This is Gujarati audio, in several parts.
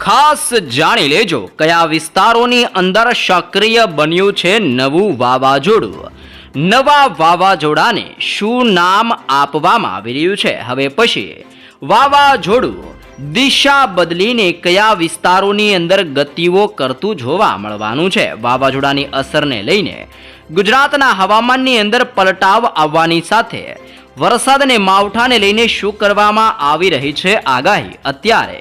ખાસ જાણી લેજો કયા વિસ્તારોની અંદર સક્રિય બન્યું છે નવું વાવાઝોડું. નવા વાવાઝોડાને શું નામ આપવામાં આવી રહ્યું છે? હવે પછી, વાવાઝોડું દિશા બદલીને કયા વિસ્તારોની અંદર ગતિઓ કરતું જોવા મળવાનું છે? વાવાઝોડાની અસરને લઈને ગુજરાતના હવામાનની અંદર પલટાવ આવવાની સાથે વરસાદ અને માવઠાને લઈને શું કરવામાં આવી રહી છે આગાહી? અત્યારે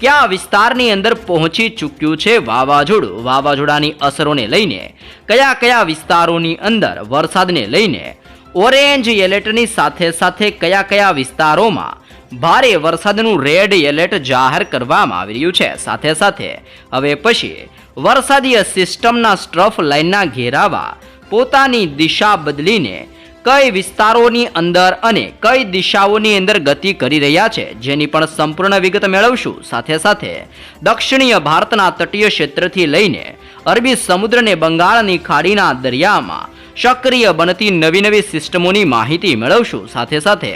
કયા વિસ્તારની અંદર પહોંચી ચૂક્યું છે વાવાઝોડું? વાવાઝોડાની અસરોને લઈને, કયા કયા વિસ્તારોની અંદર વરસાદને લઈને, ઓરેન્જ એલર્ટની સાથે સાથે કયા કયા વિસ્તારોમાં ભારે વરસાદનું રેડ એલર્ટ જાહેર કરવામાં આવી રહ્યું છે? સાથે સાથે, હવે પછી વરસાદીય સિસ્ટમના સ્ટ્રફ લાઇનના ઘેરાવા પોતાની દિશા બદલીને કઈ વિસ્તારોની અંદર અને કઈ દિશાઓની અંદર ગતિ કરી રહ્યા છે, જેની પણ સંપૂર્ણ વિગત મેળવશું. સાથે સાથે દક્ષિણીય ભારતના તટીય ક્ષેત્રથી લઈને અરબી સમુદ્ર અને બંગાળની ખાડીના દરિયામાં સક્રિય બનતી નવી નવી સિસ્ટમોની માહિતી મેળવશું. સાથે સાથે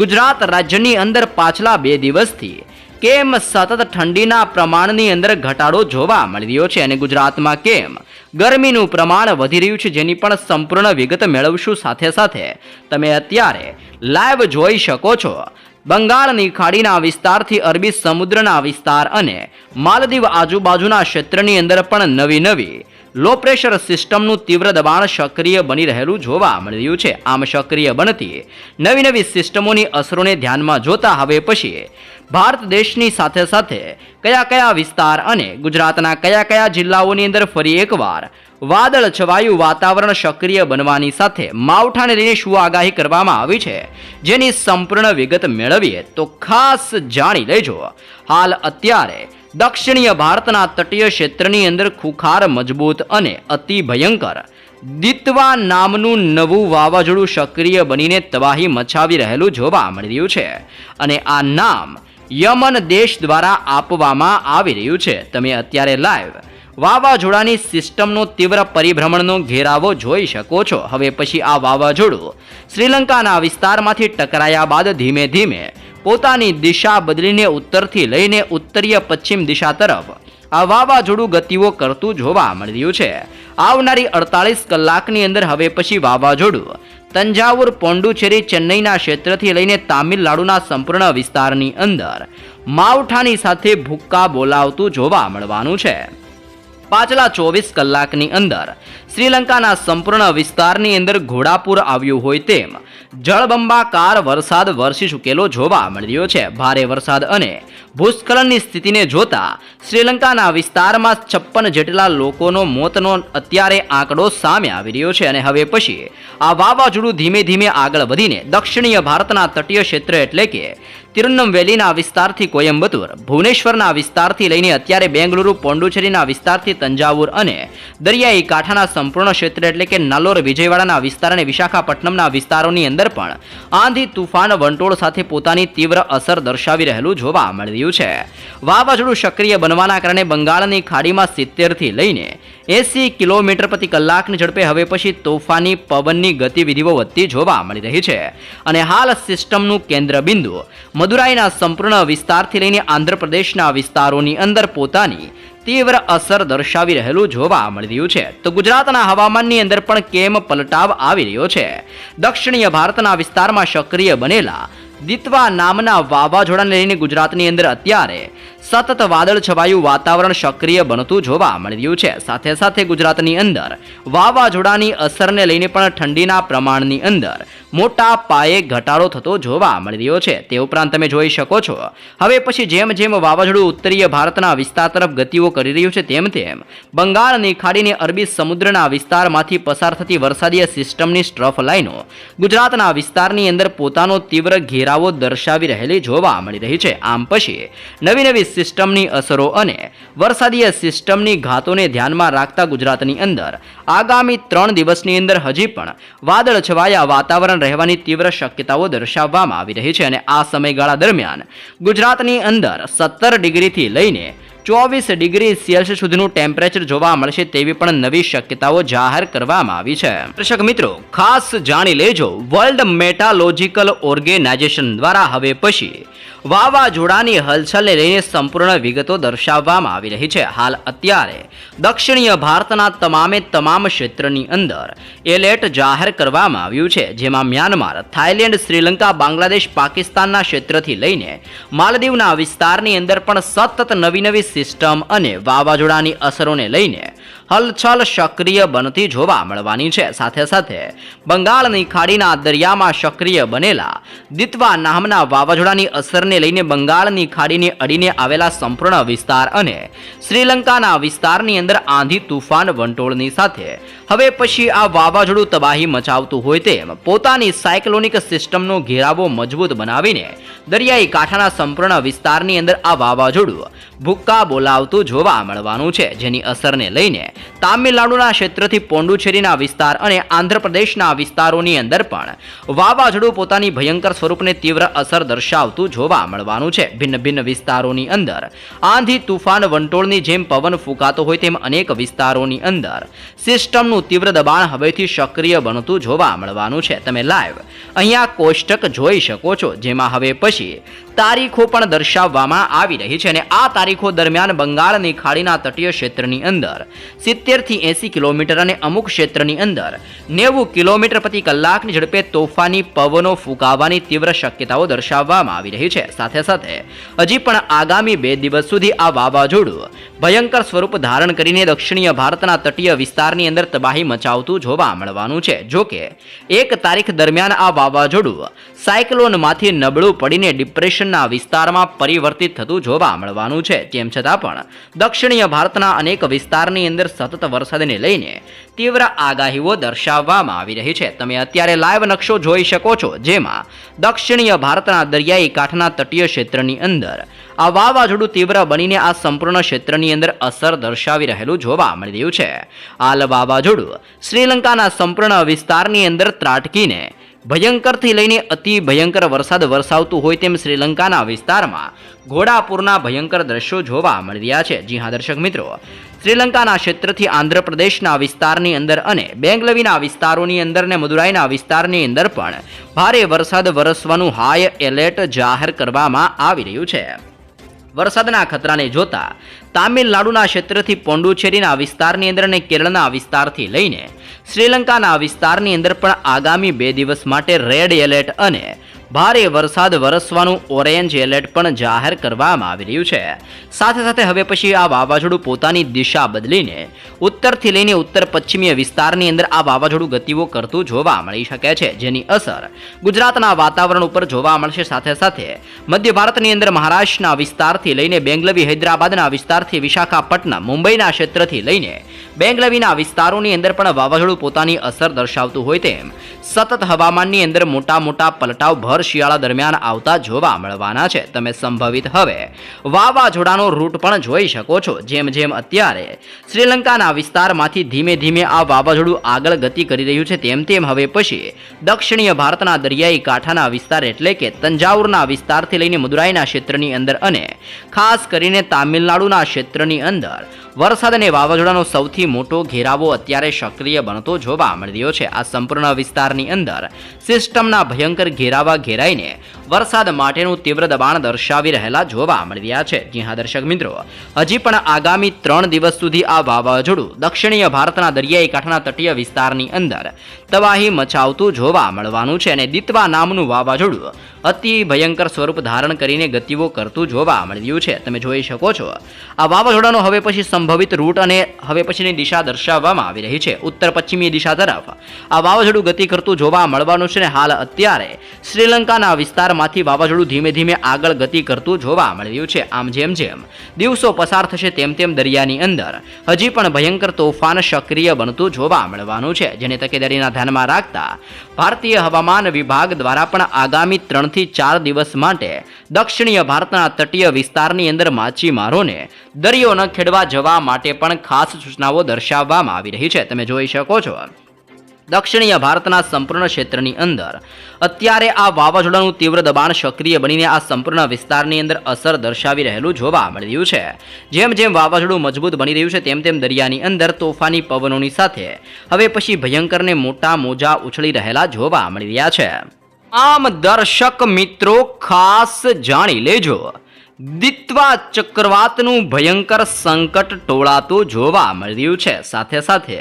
ગુજરાત રાજ્યની અંદર પાછલા બે દિવસથી કેમ સતત ઠંડીના પ્રમાણની અંદર ઘટાડો જોવા મળી રહ્યો છે અને ગુજરાતમાં કેમ? ગરમીનું પ્રમાણ વધી રહ્યું છે, જેની પણ સંપૂર્ણ વિગત મેળવશું સાથે સાથે. તમે અત્યારે લાઈવ જોઈ શકો છો. બંગાળની ખાડીના વિસ્તારથી અરબી સમુદ્રના વિસ્તાર અને માલદીવ આજુબાજુના ક્ષેત્રની અંદર પણ નવી નવી લો પ્રેશર સિસ્ટમનું તીવ્ર દબાણ સક્રિય બની રહેલું જોવા મળી રહ્યું છે. આમ સક્રિય બનતી નવી નવી સિસ્ટમોની અસરોને ધ્યાનમાં જોતા હવે પછી ભારત દેશની સાથે સાથે કયા કયા વિસ્તાર અને ગુજરાતના કયા કયા જિલ્લાઓની અંદર ફરી એકવાર વાદળ છવાયું વાતાવરણ સક્રિય બનવાની સાથે માવઠાને લઈને શું આગાહી કરવામાં આવી છે? જેની સંપૂર્ણ વિગત મેળવીએ તો ખાસ જાણી લેજો. હાલ અત્યારે દક્ષિણીય ભારતના તટીય ક્ષેત્રની અંદર ખુખાર મજબૂત અને અતિ ભયંકર. દિત્વા નામનું નવું વાવાઝોડું સક્રિય બનીને તબાહી મચાવી રહેલું જોવા મળી રહ્યું છે અને આ નામ યમન દેશ દ્વારા આપવામાં આવી રહ્યું છે. તમે અત્યારે લાઈવ વાવાઝોડાની સિસ્ટમનો તીવ્ર પરિભ્રમણનો ઘેરાવો જોઈ શકો છો. હવે પછી આ વાવાઝોડું શ્રીલંકાના વિસ્તારમાંથી ટકરાયા બાદ ધીમે ધીમે પોતાની દિશા બદલીને ઉત્તરથી લઈને ઉત્તરીય પશ્ચિમ દિશા તરફ આ વાવાઝોડું ગતિઓ કરતું જોવા મળ્યું છે. આવનારી અડતાલીસ કલાકની અંદર હવે પછી વાવાઝોડું તંજાવુર, પોંડુચેરી, ચેન્નઈના ક્ષેત્રથી લઈને તામિલનાડુના સંપૂર્ણ વિસ્તારની અંદર માવઠાની સાથે ભૂક્કા બોલાવતું જોવા મળવાનું છે. પાછલા ચોવીસ કલાકની અંદર શ્રીલંકાના સંપૂર્ણ વિસ્તારની અંદર ઘોડાપુર આવ્યું હોય તેમ જળબંબાકાર વરસાદ વરસી ચૂકેલો જોવા મળ્યો છે. ભારે વરસાદ અને ભૂસ્ખલનની સ્થિતિને જોતા શ્રીલંકાના વિસ્તારમાં છપ્પન જેટલા લોકોનો મોતનો અત્યારે આંકડો સામે આવી રહ્યો છે અને હવે પછી આ વાવાઝોડું ધીમે ધીમે આગળ વધીને દક્ષિણીય ભારતના તટીય ક્ષેત્ર એટલે કે તિરુનમવેલીના વિસ્તારથી કોયમ્બતુર ભુવનેશ્વરના વિસ્તારથી લઈને અત્યારે બેંગલુરુ, પોંડુચેરીના વિસ્તારથી તંજાવુર અને દરિયાઈ કાંઠાના સંપૂર્ણ ક્ષેત્ર એટલે કે નાલોર, વિજયવાડાના વિસ્તાર અને વિશાખાપટ્ટનમના વિસ્તારોની અંદર પણ આંધી તુફાન વંટોળ સાથે પોતાની તીવ્ર અસર દર્શાવી રહેલું જોવા મળી રહ્યું છે. વાવાઝોડું સક્રિય બનવાના કારણે બંગાળની ખાડીમાં સિત્તેરથી લઈને એસી કિલોમીટર પ્રતિ કલાકની ઝડપે હવે પછી તોફાની, પવનની ગતિવિધિઓ વધતી જોવા મળી રહી છે. અને હાલ સિસ્ટમનું કેન્દ્રબિંદુ મદુરાઈના સંપૂર્ણ વિસ્તારથી લઈને આંધ્રપ્રદેશના વિસ્તારોની અંદર પોતાની તીવ્ર અસર દર્શાવી રહેલું જોવા મળી રહ્યું છે. તો ગુજરાતના હવામાનની અંદર પણ કેમ પલટાવ આવી રહ્યો છે? દક્ષિણીય ભારતના વિસ્તારમાં સક્રિય બનેલા દિત્વા નામના વાવાઝોડાને લઈને ગુજરાતની અંદર અત્યારે સતત વાદળ છવાયું વાતાવરણ સક્રિય બનતું જોવા મળી રહ્યું છે. સાથે સાથે ગુજરાતની અંદર વાવાઝોડાની અસરને લઈને પણ ઠંડીના પ્રમાણની અંદર મોટા પાયે ઘટાડો થતો જોવા મળી રહ્યો છે. તે ઉપરાંત તમે જોઈ શકો છો. હવે પછી જેમ જેમ વાવાઝોડું ઉત્તરીય ભારતના વિસ્તાર તરફ ગતિઓ કરી રહ્યું છે, તેમ તેમ બંગાળની ખાડીને અરબી સમુદ્રના વિસ્તારમાંથી પસાર થતી વરસાદીય સિસ્ટમની સ્ટ્રફ લાઈનો ગુજરાતના વિસ્તારની અંદર પોતાનો તીવ્ર ઘેરાવો દર્શાવી રહેલી જોવા મળી રહી છે. આમ પછી નવી નવી સિસ્ટમની અસરો અને વરસાદીય સિસ્ટમની ઘાતોને ધ્યાનમાં રાખતા ગુજરાતની અંદર આગામી ત્રણ દિવસની અંદર હજી પણ વાદળ છવાયા વાતાવરણ રહેવાની તીવ્ર શક્યતાઓ દર્શાવવામાં આવી રહી છે અને આ સમયગાળા દરમિયાન ગુજરાતની અંદર સત્તર ડિગ્રીથી લઈને ચોવીસ ડિગ્રી સેલ્સિયસ સુધીનું ટેમ્પરેચર જોવા મળશે તેવી પણ નવી શક્યતાઓ જાહેર કરવામાં આવી છે. દર્શક મિત્રો, ખાસ જાણી લેજો, વર્લ્ડ મેટાલોજિકલ ઓર્ગેનાઇઝેશન દ્વારા હવે પછી વાવાઝોડાની હલચલને લઈને સંપૂર્ણ વિગતો દર્શાવવામાં આવી રહી છે. હાલ અત્યારે દક્ષિણીય ભારતના તમામે તમામ ક્ષેત્રની અંદર એલર્ટ જાહેર કરવામાં આવ્યું છે, જેમાં મ્યાનમાર, થાઇલેન્ડ, શ્રીલંકા, બાંગ્લાદેશ, પાકિસ્તાનના ક્ષેત્રથી લઈને માલદીવના વિસ્તારની અંદર પણ સતત નવી નવી સિસ્ટમ અને વાવાઝોડાની અસરોને લઈને હલચલ સક્રિય બનતી જોવા મળવાની છે. સાથે સાથે બંગાળની ખાડીના દરિયામાં સક્રિય બનેલા દિત્વા નામના વાવાઝોડાની અસરને લઈને બંગાળની ખાડીને અડીને આવેલા સંપૂર્ણ વિસ્તાર અને શ્રીલંકાના વિસ્તારની અંદર આંધી તુફાન વંટોળની સાથે હવે પછી આ વાવાઝોડું તબાહી મચાવતું હોય તેમ પોતાની સાયક્લોનિક સિસ્ટમનો ઘેરાવો મજબૂત બનાવીને દરિયાઈ કાંઠાના સંપૂર્ણ વિસ્તારની અંદર આ વાવાઝોડું ભૂક્કા બોલાવતું જોવા મળવાનું છે, જેની અસરને લઈને તામિલનાડુના ક્ષેત્રથી પોંડુચેરીના વિસ્તાર અને આંધ્રપ્રદેશના વિસ્તારોની અંદર પણ વાવાઝોડું પોતાની ભયંકર સ્વરૂપને તીવ્ર અસર દર્શાવતું જોવા મળવાનું છે. ભિન્ન ભિન્ન વિસ્તારોની અંદર આંધી તુફાન વંટોળની જેમ પવન ફૂંકાતો હોય તેમ અનેક વિસ્તારોની અંદર સિસ્ટમનું તીવ્ર દબાણ હવેથી સક્રિય બનતું જોવા મળવાનું છે. તમે લાઈવ અહીંયા કોષ્ટક જોઈ શકો છો, જેમાં હવે પછી તારીખો પણ દર્શાવવામાં આવી રહી છે અને આ તારીખો દરમિયાન બંગાળની ખાડીના તટીય ક્ષેત્રની અંદર સિત્તેરથી એંસી કિલોમીટર અને અમુક ક્ષેત્રની અંદર નેવું કિલોમીટર પ્રતિ કલાકની ઝડપે તોફાની પવનો ફૂંકાવાની તીવ્ર શક્યતાઓ દર્શાવવામાં આવી રહી છે. સાથે સાથે હજી પણ આગામી બે દિવસ સુધી આ વાવાઝોડું ભયંકર સ્વરૂપ ધારણ કરીને દક્ષિણીય ભારતના તટીય વિસ્તારની અંદર તબાહી મચાવતું જોવા મળવાનું છે. જોકે એક તારીખ દરમિયાન આ વાવાઝોડું સાયક્લોનમાંથી નબળું પડીને ડિપ્રેશનના વિસ્તારમાં પરિવર્તિત થતું જોવા મળવાનું છે. તેમ છતાં પણ દક્ષિણીય ભારતના અનેક વિસ્તારની અંદર સતત વરસાદને લઈને તીવ્ર આગાહીઓ દર્શાવવામાં આવી રહી છે. તમે અત્યારે લાઈવ નકશો જોઈ શકો છો, જેમાં દક્ષિણીય ભારતના દરિયાઈ કાંઠના તટીય ક્ષેત્રની અંદર આ વાવાઝોડું તીવ્ર બનીને આ સંપૂર્ણ ક્ષેત્રની અંદર અસર દર્શાવી રહેલું જોવા મળી રહ્યું છે. હાલ વાવાઝોડું શ્રીલંકાના સંપૂર્ણ વિસ્તારની અંદર ત્રાટકીને ભયંકરથી લઈને અતિ ભયંકર વરસાદ વરસાવતું હોય તેમ શ્રીલંકાના વિસ્તારમાં ઘોડાપુરના ભયંકર દ્રશ્યો જોવા મળી રહ્યા છે. જી હા, દર્શક મિત્રો. શ્રીલંકાના ક્ષેત્રથી આંધ્રપ્રદેશના વિસ્તારની અંદર અને બેંગલવીના વિસ્તારોની અંદર ને મદુરાઈના વિસ્તારની અંદર પણ ભારે વરસાદ વરસવાનું હાઈ એલર્ટ જાહેર કરવામાં આવી રહ્યું છે. વરસાદના ખતરાને જોતા તામિલનાડુના ક્ષેત્રથી પોંડુચેરીના વિસ્તારની અંદર અને કેરળના વિસ્તારથી લઈને શ્રીલંકાના વિસ્તારની અંદર પણ આગામી બે દિવસ માટે રેડ એલર્ટ અને ભારે વરસાદ વરસવાનું ઓરેન્જ એલર્ટ પણ જાહેર કરવામાં આવી રહ્યું છે. સાથે સાથે હવે પછી આ વાવાઝોડું પોતાની દિશા બદલીને ઉત્તરથી લઈને ઉત્તર પશ્ચિમીય વિસ્તારની અંદર આ વાવાઝોડું ગતિઓ કરતું જોવા મળી શકે છે, જેની અસર ગુજરાતના વાતાવરણ ઉપર જોવા મળશે. સાથે સાથે મધ્ય ભારતની અંદર મહારાષ્ટ્રના વિસ્તારથી લઈને બેંગલવી, હૈદરાબાદના વિસ્તારથી વિશાખાપટ્ટનમ, મુંબઈના ક્ષેત્રથી લઈને બેંગલવીના વિસ્તારોની અંદર પણ વાવાઝોડું પોતાની અસર દર્શાવતું હોય તેમ સતત હવામાનની અંદર મોટા મોટા પલટાવ ભર શિયાળા દરમિયાન આવતા જોવા મળવાના છે. તમે સંભવિત હવે વાવાઝોડાનો રૂટ પણ જોઈ શકો છો. જેમ જેમ અત્યારે શ્રીલંકાના વિસ્તારમાંથી ધીમે ધીમે આ વાવાઝોડું આગળ ગતિ કરી રહ્યું છે, તેમ તેમ હવે પછી દક્ષિણીય ભારતના દરિયાઈ કાંઠાના વિસ્તાર એટલે કે તંજાવુરના વિસ્તારથી લઈને મદુરાઈના ક્ષેત્રની અંદર અને ખાસ કરીને તામિલનાડુના ક્ષેત્રની અંદર વરસાદ અને વાવાઝોડાનો સૌથી મોટો ઘેરાવો અત્યારે સક્રિય બનતો જોવા મળી રહ્યો છે. આ સંપૂર્ણ વિસ્તારની અંદર સિસ્ટમના ભયંકર ઘેરાવા ઘેરાઈને વરસાદ માટેનું તીવ્ર દબાણ દર્શાવી રહેલા જોવા મળી રહ્યા છે. જી હા, દર્શક મિત્રો, હજી પણ આગામી ત્રણ દિવસ સુધી આ વાવાઝોડું દક્ષિણીય ભારતના દરિયાઈ કાંઠાના તટીય વિસ્તારની અંદર તબાહી મચાવતું જોવા મળવાનું છે અને દિતવા નામનું વાવાઝોડું અતિ ભયંકર સ્વરૂપ ધારણ કરીને ગતિઓ કરતું જોવા મળી રહ્યું છે. તમે જોઈ શકો છો, આ વાવાઝોડાનો હવે પછી સંભવિત રૂટ અને હવે પછીની દિશા દર્શાવવામાં આવી રહી છે. ઉત્તર પશ્ચિમી દિશા તરફ આ વાવાઝોડું ગતિ કરતું જોવા મળવાનું છે ને હાલ અત્યારે શ્રીલંકાના વિસ્તારમાંથી વાવાઝોડું ધીમે ધીમે આગળ ગતિ કરતું જોવા મળી છે. આમ જેમ જેમ દિવસો પસાર થશે તેમ તેમ દરિયાની અંદર હજી પણ ભયંકર તોફાન સક્રિય બનતું જોવા મળવાનું છે. જેને તકેદારીના ધ્યાનમાં રાખતા ભારતીય હવામાન વિભાગ દ્વારા પણ આગામી ત્રણથી ચાર દિવસ માટે દક્ષિણીય ભારતના તટીય વિસ્તારની અંદર માછીમારોને દરિયો ન ખેડવા જવા માટે પણ ખાસ સૂચનાઓ દર્શાવવામાં આવી રહી છે. તમે જોઈ શકો છો. દક્ષિણીય ભારતના સંપૂર્ણ ક્ષેત્રની અંદર અત્યારે આ વાવાઝોડાનું તીવ્ર દબાણ સક્રિય બનીને આ સંપૂર્ણ વિસ્તારની અંદર અસર દર્શાવી રહેલું જોવા મળી રહ્યું છે. જેમ જેમ વાવાઝોડું મજબૂત બની રહ્યું છે, તેમ તેમ દરિયાની અંદર તોફાની પવનોની સાથે હવે પછી ભયંકરને મોટા મોજા ઉછળી રહેલા જોવા મળી રહ્યા છે. આમ દર્શક મિત્રો, ખાસ જાણી લેજો. દિત્વા ચક્રવાતનું ભયંકર સંકટ ટોળાતું જોવા મળ્યું છે. સાથે સાથે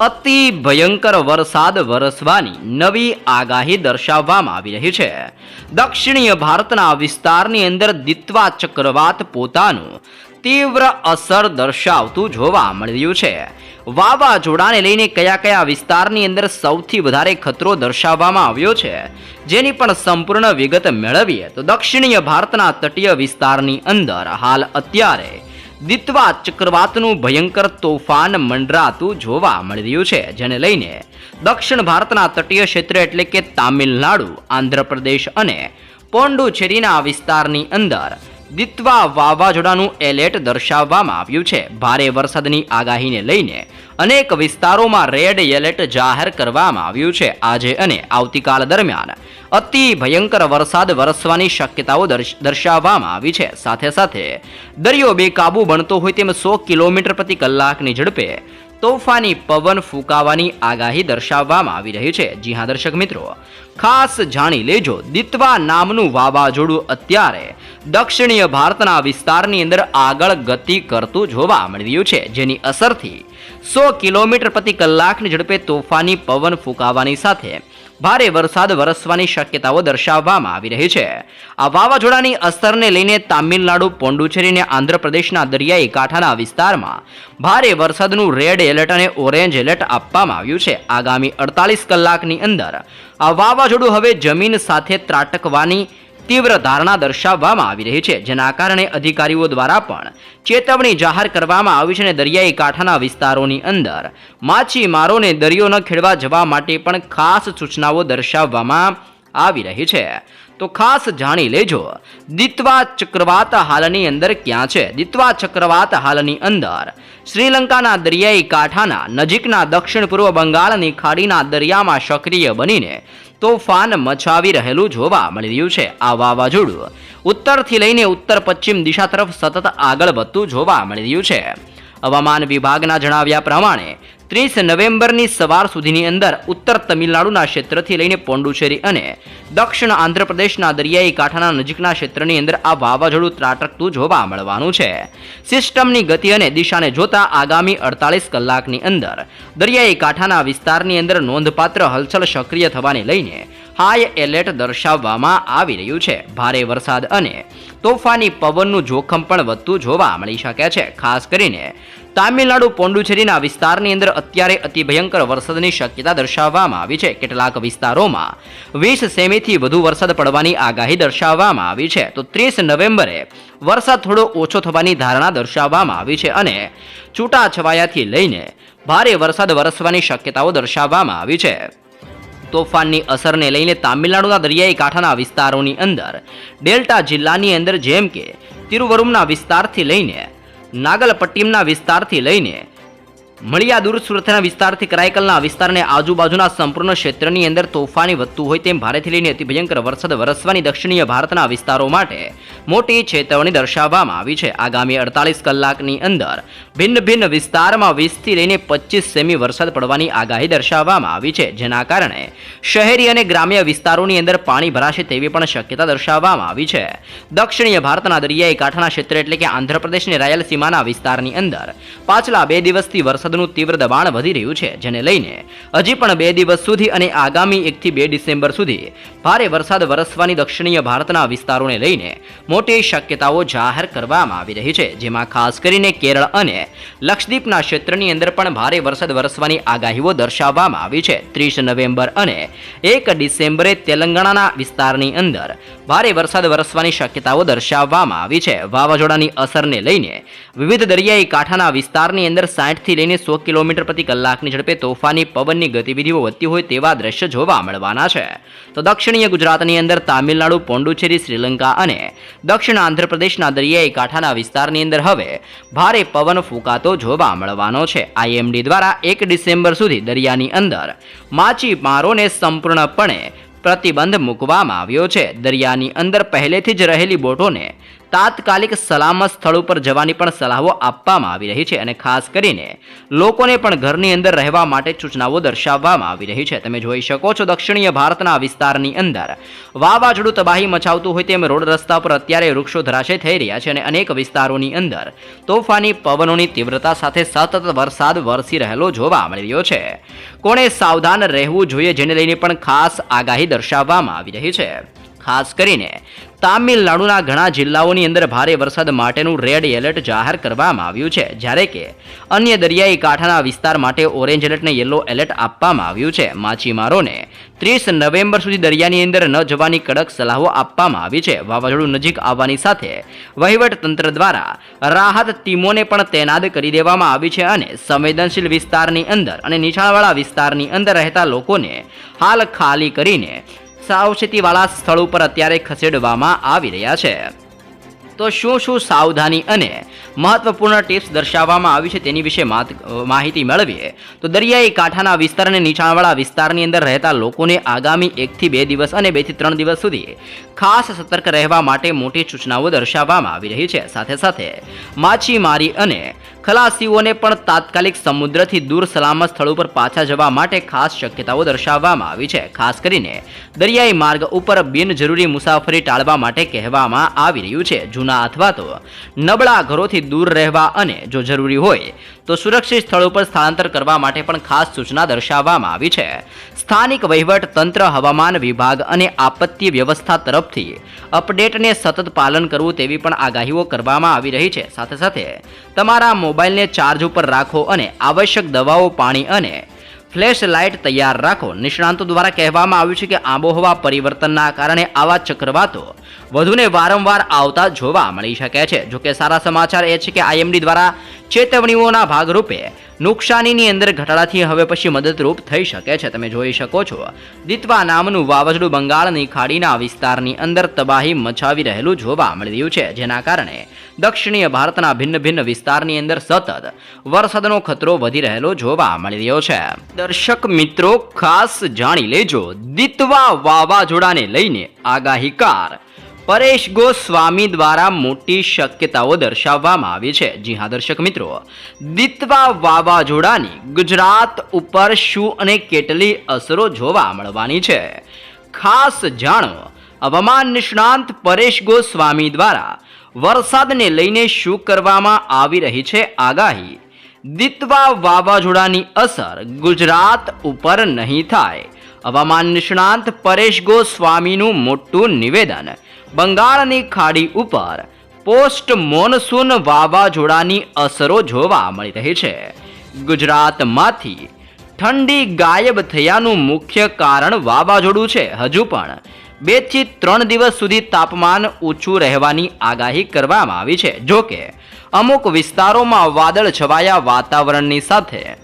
અતિ ભયંકર વરસાદ વરસવાની નવી આગાહી દર્શાવવામાં આવી રહી છે. દક્ષિણીય ભારતના વિસ્તારની અંદર દિત્વા ચક્રવાત પોતાનું તીવ્ર અસર દર્શાવતું જોવા મળ્યું છે. વાવાઝોડાને લઈને કયા કયા વિસ્તારની અંદર સૌથી વધારે ખતરો દર્શાવવામાં આવ્યો છે, જેની પણ સંપૂર્ણ વિગત મેળવીએ તો દક્ષિણીય ભારતના તટીય વિસ્તારની અંદર હાલ અત્યારે દિત્વા ચક્રવાતનું ભયંકર તોફાન મંડરાતું જોવા મળી રહ્યું છે, જેને લઈને દક્ષિણ ભારતના તટીય ક્ષેત્ર એટલે કે તામિલનાડુ, આંધ્રપ્રદેશ અને પોંડુચેરીના વિસ્તારની અંદર દિત્વા વાવાઝોડાનું એલર્ટ દર્શાવવામાં આવ્યું છે. ભારે વરસાદની આગાહીને લઈને અનેક વિસ્તારોમાં રેડ એલર્ટ જાહેર કરવામાં આવ્યું છે. આજે અને આવતીકાલ દરમિયાન અતિ ભયંકર વરસાદ વરસવાની શક્યતાઓ દર્શ- દર્શાવવામાં આવી છે. સાથે સાથે દરિયો બેકાબુ બનતો હોય તેમ સો કિલોમીટર પ્રતિ કલાકની ઝડપે તોફાની પવન ફૂંકાવાની આગાહી દર્શાવવામાં આવી રહી છે. જી હા, દર્શક મિત્રો, ખાસ જાણી લેજો, દિત્વા નામનું વાવાઝોડું અત્યારે દક્ષિણીય ભારતના વિસ્તારની અંદર આગળ ગતિ કરતું જોવા મળી રહ્યું છે, જેની અસરથી સો કિલોમીટર પ્રતિ કલાકની ઝડપે તોફાની પવન ફૂંકાવાની સાથે ભારે વરસાદ વરસવાની શક્યતાઓ દર્શાવવામાં આવી રહી છે. આ વાવાઝોડાની અસરને લઈને તામિલનાડુ પોંડુચેરી અને આંધ્રપ્રદેશના દરિયાઈ કાંઠાના વિસ્તારમાં ભારે વરસાદનું રેડ એલર્ટ અને ઓરેન્જ એલર્ટ આપવામાં આવ્યું છે. આગામી અડતાલીસ કલાકની અંદર આ વાવાઝોડું હવે જમીન સાથે ત્રાટકવાની તીવ્ર ધારણા દર્શાવવામાં આવી રહી છે. જેના કારણે અધિકારીઓ દ્વારા પણ ચેતવણી જાહેર કરવામાં આવી છે અને દરિયાઈ કાંઠાના વિસ્તારોની અંદર માછીમારોને દરિયો ન ખેડવા જવા માટે પણ ખાસ સૂચનાઓ દર્શાવવામાં આવી રહી છે. તો ખાસ જાણી લેજો. દિત્વા ચક્રવાત હાલની અંદર ક્યાં છે? દિત્વા ચક્રવાત હાલની અંદર. શ્રીલંકાના દરિયાઈ કાંઠાના નજીકના દક્ષિણ પૂર્વ બંગાળની ખાડીના દરિયામાં સક્રિય બનીને તોફાન મચાવી રહેલું જોવા મળી રહ્યું છે. આ વાવાઝોડું ઉત્તરથી લઈને ઉત્તર પશ્ચિમ દિશા તરફ સતત આગળ વધતું જોવા મળી રહ્યું છે. હવામાન વિભાગના જણાવ્યા પ્રમાણે ત્રીસ નવેમ્બરની સવાર સુધીની અંદર ઉત્તર તમિલનાડુના ક્ષેત્રથી લઈને પોંડુચેરી અને દક્ષિણ આંધ્રપ્રદેશના દરિયાઈ કાંઠાના નજીકના ક્ષેત્રની અંદર આ વાવાઝોડું ત્રાટકતું જોવા મળવાનું છે. સિસ્ટમની ગતિ અને દિશાને જોતા આગામી અડતાલીસ કલાકની અંદર દરિયાઈ કાંઠાના વિસ્તારની અંદર નોંધપાત્ર હલચલ સક્રિય થવાને લઈને હાઈ એલર્ટ દર્શાવવામાં આવી રહ્યું છે. ભારે વરસાદ અને તોફાની પવનનું જોખમ પણ વધતું જોવા મળી શકે છે. ખાસ કરીને તામિલનાડુ, પોંડુચેરીના વિસ્તારની અંદર અત્યારે અતિ ભયંકર વરસાદની શક્યતા દર્શાવવામાં આવી છે. કેટલાક વિસ્તારોમાં વીસ સેમીથી વધુ વરસાદ પડવાની આગાહી દર્શાવવામાં આવી છે. તો ત્રીસ નવેમ્બરે વરસાદ થોડો ઓછો થવાની ધારણા દર્શાવવામાં આવી છે અને છૂટાછવાયાથી લઈને ભારે વરસાદ વરસવાની શક્યતાઓ દર્શાવવામાં આવી છે. તોફાનની અસરને લઈને તામિલનાડુના દરિયાઈ કાંઠાના વિસ્તારોની અંદર, ડેલ્ટા જિલ્લાની અંદર જેમ કે તિરુવરુમના વિસ્તારથી લઈને નાગલપટ્ટિમના વિસ્તારથી લઈને મળિયાદુર સુરતના વિસ્તારથી કરાયકલના વિસ્તારને આજુબાજુના સંપૂર્ણ ક્ષેત્રની અંદર તોફાની વધતું હોય તેમ ભારેથી લઈને અતિ ભયંકર વરસાદ વરસવાની દક્ષિણીય ભારતના વિસ્તારો માટે મોટી ચેતવણી દર્શાવવામાં આવી છે. આગામી અડતાલીસ કલાકની અંદર ભિન્ન ભિન્ન વિસ્તારમાં વીસથી લઈને પચીસ સેમી વરસાદ પડવાની આગાહી દર્શાવવામાં આવી છે. જેના કારણે શહેરી અને ગ્રામ્ય વિસ્તારોની અંદર પાણી ભરાશે તેવી પણ શક્યતા દર્શાવવામાં આવી છે. દક્ષિણીય ભારતના દરિયાઈ કાંઠાના ક્ષેત્ર એટલે કે આંધ્રપ્રદેશની રાયલસીમાના વિસ્તારની અંદર પાછલા બે દિવસથી વરસાદનું તીવ્ર દબાણ વધી રહ્યું છે, જેને લઈને હજી પણ બે દિવસ સુધી અને આગામી એકથી બે ડિસેમ્બર સુધી ભારે વરસાદ વરસવાની દક્ષિણીય ભારતના વિસ્તારોને લઈને મોટી શક્યતાઓ જાહેર કરવામાં આવી રહી છે, જેમાં ખાસ કરીને કેરળ અને લક્ષદ્વીપના ક્ષેત્રની અંદર પણ ભારે વરસાદ વરસવાની આગાહીઓ દર્શાવવામાં આવી છે. ત્રીસ નવેમ્બર અને એક ડિસેમ્બરે તેલંગાણાના વિસ્તારની અંદર ભારે વરસાદ વરસવાની શક્યતાઓ દર્શાવવામાં આવી છે. વાવાઝોડાની અસરને લઈને વિવિધ દરિયાઈ કાંઠાના વિસ્તારની અંદર સાઠથી લઈને લઈને સો કિલોમીટર પ્રતિ કલાકની ઝડપે તોફાની પવનની ગતિવિધિઓ વધતી હોય તેવા દ્રશ્ય જોવા મળવાના છે. તો દક્ષિણીય ગુજરાતની અંદર તામિલનાડુ પોંડુચેરી શ્રીલંકા અને દક્ષિણ આંધ્રપ્રદેશના દરિયાઈ કાંઠાના વિસ્તારની અંદર હવે ભારે પવન ફૂંકાતો જોવા મળવાનો છે. આઈએમડી દ્વારા એક ડિસેમ્બર સુધી દરિયાની અંદર માછીમારોને સંપૂર્ણપણે પ્રતિબંધ મૂકવામાં આવ્યો છે. દરિયાની અંદર પહેલેથી જ રહેલી બોટોને તાત્કાલિક સલામત સ્થળ ઉપર જવાની પણ સલાહો આપવામાં આવી રહી છે અને ખાસ કરીને લોકોને પણ ઘરની અંદર રહેવા માટે સૂચનાઓ દર્શાવવામાં આવી રહી છે. તમે જોઈ શકો છો દક્ષિણીય ભારતના વિસ્તારની અંદર વાવાઝોડું તબાહી મચાવતું હોય તેમ રોડ રસ્તા પર અત્યારે વૃક્ષો ધરાશય થઈ રહ્યા છે અને અનેક વિસ્તારોની અંદર તોફાની પવનોની તીવ્રતા સાથે સતત વરસાદ વરસી રહેલો જોવા મળી રહ્યો છે. કોણે સાવધાન રહેવું જોઈએ જેને લઈને પણ ખાસ આગાહી દર્શાવવામાં આવી રહી છે. ખાસ કરીને તામિલનાડુના ઘણા જિલ્લાઓની અંદર ભારે વરસાદ માટેનું રેડ એલર્ટ જાહેર કરવામાં આવ્યું છે. જ્યારે કે અન્ય દરિયાઈ કાંઠાના વિસ્તાર માટે ઓરેન્જ એલર્ટ અને યલો એલર્ટ આપવામાં આવ્યું છે. માછીમારોને ત્રીસ નવેમ્બર સુધી દરિયાની અંદર ન જવાની કડક સલાહો આપવામાં આવી છે. વાવાઝોડું નજીક આવવાની સાથે વહીવટ તંત્ર દ્વારા રાહત ટીમોને પણ તૈનાત કરી દેવામાં આવી છે અને સંવેદનશીલ વિસ્તારની અંદર અને નીચાણવાળા વિસ્તારની અંદર રહેતા લોકોને હાલ ખાલી કરીને સાવચેતીવાળા સ્થળ ઉપર અત્યારે ખસેડવામાં આવી રહ્યા છે. તો શું શું સાવધાની અને મહત્વપૂર્ણ ટિપ્સ દર્શાવવામાં આવી છે તેની વિશે માહિતી મેળવીએ. તો દરિયાઈ કાંઠાના વિસ્તાર અને નીચાણવાળા વિસ્તારની અંદર રહેતા લોકોને આગામી એકથી બે દિવસ અને બેથી ત્રણ દિવસ સુધી ખાસ સતર્ક રહેવા માટે મોટી સૂચનાઓ દર્શાવવામાં આવી રહી છે. સાથે સાથે માછીમારી અને ખલાસીઓને પણ તાત્કાલિક સમુદ્રથી દૂર સલામત સ્થળો પર પાછા જવા માટે ખાસ શક્યતાઓ દર્શાવવામાં આવી છે. ખાસ કરીને દરિયાઈ માર્ગ ઉપર બિનજરૂરી મુસાફરી ટાળવા માટે કહેવામાં આવી રહ્યું છે. જૂના અથવા તો નબળા ઘરોથી દૂર રહેવા અને જો જરૂરી હોય, તો સુરક્ષિત સ્થળ ઉપર સ્થળાંતર કરવા માટે પણ ખાસ સૂચના દર્શાવવામાં આવી છે. સ્થાનિક વહીવટ તંત્ર, હવામાન વિભાગ અને આપત્તિ વ્યવસ્થા તરફથી અપડેટને સતત પાલન કરવું તેવી પણ આગાહીઓ કરવામાં આવી રહી છે. સાથે સાથે તમારા મોબાઈલને ચાર્જ ઉપર રાખો અને આવશ્યક દવાઓ, પાણી અને ફ્લેશ લાઇટ તૈયાર રાખો. નિષ્ણાંતો દ્વારા કહેવામાં આવ્યું છે કે આબોહવા પરિવર્તનના કારણે આવા ચક્રવાતો વધુને વારંવાર આવતા જોવા મળી શકે છે. જોકે સારા સમાચાર એ છે કે આઈએમડી દ્વારા ચેતવણીઓના ભાગરૂપે નુકસાનીની અંદર ઘટાડાથી હવે પછી મદદરૂપ થઈ શકે છે. તમે જોઈ શકો છો. દિત્વા નામનું વાવાઝોડું બંગાળની ખાડીના વિસ્તારની અંદર તબાહી મચાવી રહેલું જોવા મળી રહ્યું છે. જેના કારણે દક્ષિણીય ભારતના ભિન્ન ભિન્ન વિસ્તારની અંદર સતત વરસાદનો ખતરો વધી રહેલો જોવા મળી રહ્યો છે. દર્શક મિત્રો, ખાસ જાણી લેજો. દિતવા વાવાઝોડાને લઈને આગાહીકાર પરેશ ગોસ્વામી દ્વારા મોટી શક્યતાઓ દર્શાવવામાં આવી છે. જી હા, દર્શક મિત્રો. દિતવા વાવાઝોડાની ગુજરાત ઉપર શું અને કેટલી અસરો જોવા મળવાની છે? ખાસ જાણો. હવામાન નિષ્ણાંત પરેશ ગોસ્વામી દ્વારા વરસાદને લઈને શું કરવામાં આવી રહી છે આગાહી? દિત્વા વાવાઝોડાની અસર ગુજરાત ઉપર નહીં થાય. હવામાન નિષ્ણાંત પરેશ ગોસ્વામીનું મોટું નિવેદન. બંગાળની ખાડી ઉપર પોસ્ટ મોનસૂન વાવાઝોડાની અસરો જોવા મળી રહી છે. ગુજરાતમાંથી ઠંડી ગાયબ થયાનું મુખ્ય કારણ વાવાઝોડું છે. હજુ પણ બેથી ત્રણ દિવસ સુધી તાપમાન ઊંચું રહેવાની આગાહી કરવામાં આવી છે. જોકે, અમુક વિસ્તારોમાં વાદળ છવાયા વાતાવરણની સાથે.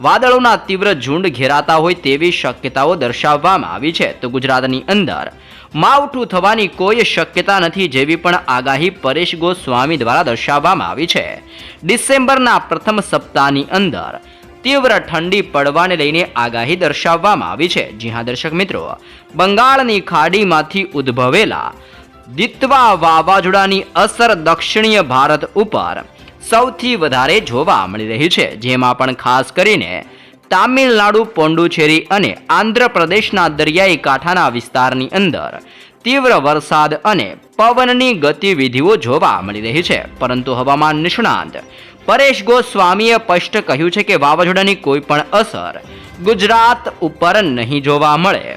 વાદળોના તીવ્ર ઝુંડ ઘેરાતા હોય તેવી શક્યતાઓ દર્શાવવામાં આવી છે. તો ગુજરાતની અંદર, માવઠું થવાની કોઈ શક્યતા નથી જેવી પણ આગાહી પરેશ ગોસ્વામી દ્વારા દર્શાવવામાં આવી છે. ડિસેમ્બરના પ્રથમ સપ્તાહની અંદર તીવ્ર ઠંડી પડવાને લઈને આગાહી દર્શાવવામાં આવી છે. જી દર્શક મિત્રો, બંગાળની ખાડીમાંથી ઉદ્ભવેલા દિત્વા વાવાઝોડાની અસર દક્ષિણીય ભારત ઉપર સૌથી વધારે જોવા મળી રહી છે. જેમાં પણ ખાસ કરીને તામિલનાડુ પોંડુચેરી અને આંધ્રપ્રદેશના દરિયાઈ કાંઠાના વિસ્તારની અંદર તીવ્ર વરસાદ અને પવનની ગતિવિધિઓ જોવા મળી રહી છે. પરંતુ હવામાન નિષ્ણાંત પરેશ ગોસ્વામીએ સ્પષ્ટ કહ્યું છે કે વાવાઝોડાની કોઈ પણ અસર ગુજરાત ઉપર નહીં જોવા મળે.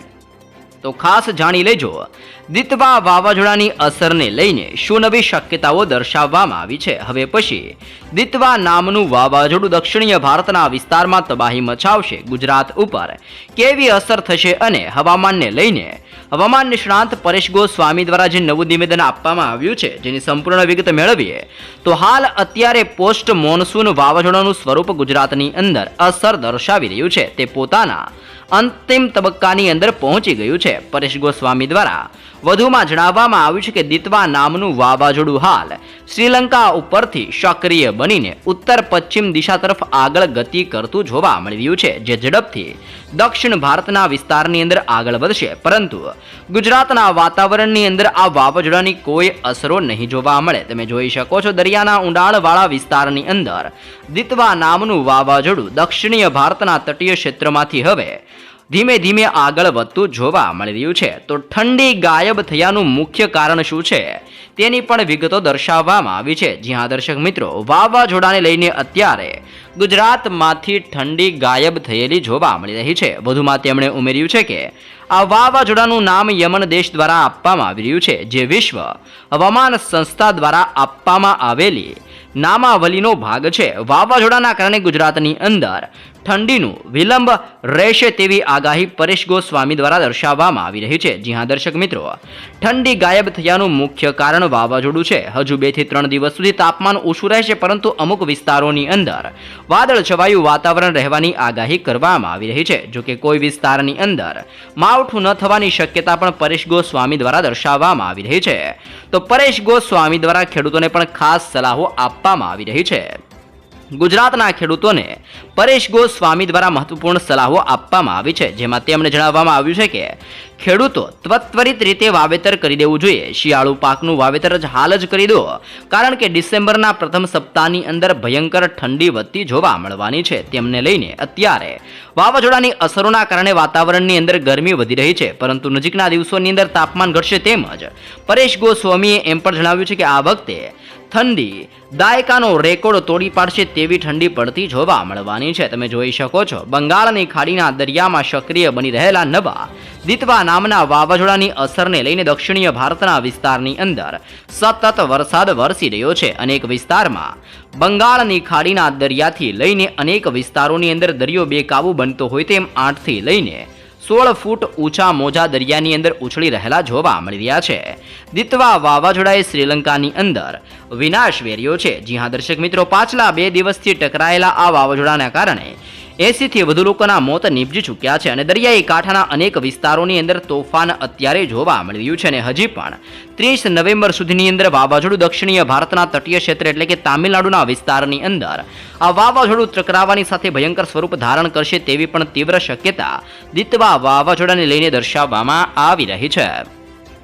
તો ખાસ જાણી લેજો, દિતવા વાવાઝોડાની અસરને લઈને શું નવી શક્યતાઓ દર્શાવવામાં આવી છે? હવે પછી, દિતવા નામનું વાવાઝોડું દક્ષિણીય ભારતના વિસ્તારમાં તબાહી મચાવશે. ગુજરાત ઉપર કેવી અસર થશે અને હવામાનને લઈને હવામાન નિષ્ણાંત પરેશ ગોસ્વામી દ્વારા જે નવું નિવેદન આપવામાં આવ્યું છે, જેની સંપૂર્ણ વિગત મેળવીએ, તો હાલ અત્યારે પોસ્ટ મોન્સૂન વાવાઝોડાનું સ્વરૂપ ગુજરાતની અંદર અસર દર્શાવી રહ્યું છે. તે પોતાના અંતિમ તબક્કાની અંદર પહોંચી ગયું છે. પરેશ ગોસ્વામી દ્વારા વધુમાં જણાવવામાં આવ્યું છે કે દિતવા નામનું વાવાઝોડું હાલ શ્રીલંકા ઉપરથી સક્રિય બનીને ઉત્તર પશ્ચિમ દિશા તરફ આગળ ગતિ કરતું જોવા મળી રહ્યું છે, જે ઝડપથી દક્ષિણ ભારતના વિસ્તારની અંદર આગળ વધશે. પરંતુ ગુજરાતના વાતાવરણની અંદર આ વાવાઝોડાની કોઈ અસરો નહીં જોવા મળે. તમે જોઈ શકો છો દરિયાના ઊંડાણવાળા વિસ્તારની અંદર દિતવા નામનું વાવાઝોડું દક્ષિણીય ભારતના તટીય ક્ષેત્રમાંથી હવે ધીમે ધીમે આગળ વધતું જોવા મળી રહ્યું છે. તો ઠંડી ગાયબ થયાનું મુખ્ય કારણ શું છે? તેની પણ વિગતો દર્શાવવામાં આવી છે. જી હા, દર્શક મિત્રો, વાવાઝોડાને લઈને અત્યારે ગુજરાતમાંથી ઠંડી ગાયબ થયેલી જોવા મળી રહી છે. વધુમાં તેમણે ઉમેર્યું છે કે, આ વાવાઝોડાનું નામ યમન દેશ દ્વારા આપવામાં આવી રહ્યું છે, જે વિશ્વ હવામાન સંસ્થા દ્વારા આપવામાં આવેલી નામાવલીનો ભાગ છે. વાવાઝોડાના કારણે ગુજરાતની અંદર ઠંડીનું વિલંબ રહેશે તેવી આગાહી પરેશ ગોસ્વામી દ્વારા દર્શાવવામાં આવી રહી છે. જી હા, દર્શક મિત્રો, ઠંડી ગાયબ થયાનું મુખ્ય કારણ વાવાઝોડું છે. હજુ બેથી ત્રણ દિવસ સુધી તાપમાન ઓછું રહેશે, પરંતુ અમુક વિસ્તારોની અંદર વાદળ છવાયું વાતાવરણ રહેવાની આગાહી કરવામાં આવી રહી છે. જોકે કોઈ વિસ્તારની અંદર માવઠું ન થવાની શક્યતા પણ પરેશ ગોસ્વામી દ્વારા દર્શાવવામાં આવી રહી છે. તો પરેશ ગોસ્વામી દ્વારા ખેડૂતોને પણ ખાસ સલાહો આપવામાં આવી રહી છે. ગુજરાતના ખેડૂતોને પરેશ ગોસ્વામી દ્વારા મહત્વપૂર્ણ સલાહો આપવામાં આવી છે, જેમાં તેમણે જણાવવામાં આવ્યું છે કે ખેડૂતો ત્વરિત રીતે વાવેતર કરી દેવું જોઈએ. શિયાળુ પાકનું વાવેતર જ હાલ જ કરી દો, કારણ કે ડિસેમ્બરના પ્રથમ સપ્તાહની અંદર ભયંકર ઠંડી વધતી જોવા મળવાની છે. તેમને લઈને અત્યારે વાવાઝોડાની અસરોના કારણે વાતાવરણની અંદર ગરમી વધી રહી છે, પરંતુ નજીકના દિવસોની અંદર તાપમાન ઘટશે તેમજ પરેશ ગોસ્વામીએ એમ પણ જણાવ્યું છે કે આ વખતે ઠંડી. દાયકાનો રેકોર્ડ તોડી પાડશે તેવી ઠંડી પડતી જોવા મળવાની છે. તમે જોઈ શકો છો, બંગાળની ખાડીના દરિયામાં સક્રિય બની રહેલા નવા, દિતવા નામના વાવાઝોડાની અસરને લઈને દક્ષિણીય ભારતના વિસ્તારની અંદર સતત વરસાદ વરસી રહ્યો છે. અનેક વિસ્તારમાં બંગાળની ખાડીના દરિયાથી લઈને અનેક વિસ્તારોની અંદર દરિયો બેકાબુ બનતો હોય તેમ આઠથી લઈને સોળ ફૂટ ઊંચા મોજા દરિયાની અંદર ઉછળી રહેલા જોવા મળી રહ્યા છે. દિતવા વાવાઝોડાએ શ્રીલંકાની અંદર વિનાશ વેર્યો છે. જી હા, દર્શક મિત્રો, પાછલા બે દિવસથી ટકરાયેલા આ વાવાઝોડાના કારણે એંસીથી વધુ લોકોના મોત નીપજી ચૂક્યા છે અને દરિયાઈ કાંઠાના અનેક વિસ્તારોની અંદર તોફાન અત્યારે જોવા મળી રહ્યું છે અને હજી પણ ત્રીસ નવેમ્બર સુધીની અંદર વાવાઝોડું દક્ષિણીય ભારતના તટીય ક્ષેત્ર એટલે કે તામિલનાડુના વિસ્તારની અંદર આ વાવાઝોડું ટકરાવાની સાથે ભયંકર સ્વરૂપ ધારણ કરશે તેવી પણ તીવ્ર શક્યતા દિતવા વાવાઝોડાને લઈને દર્શાવવામાં આવી રહી છે.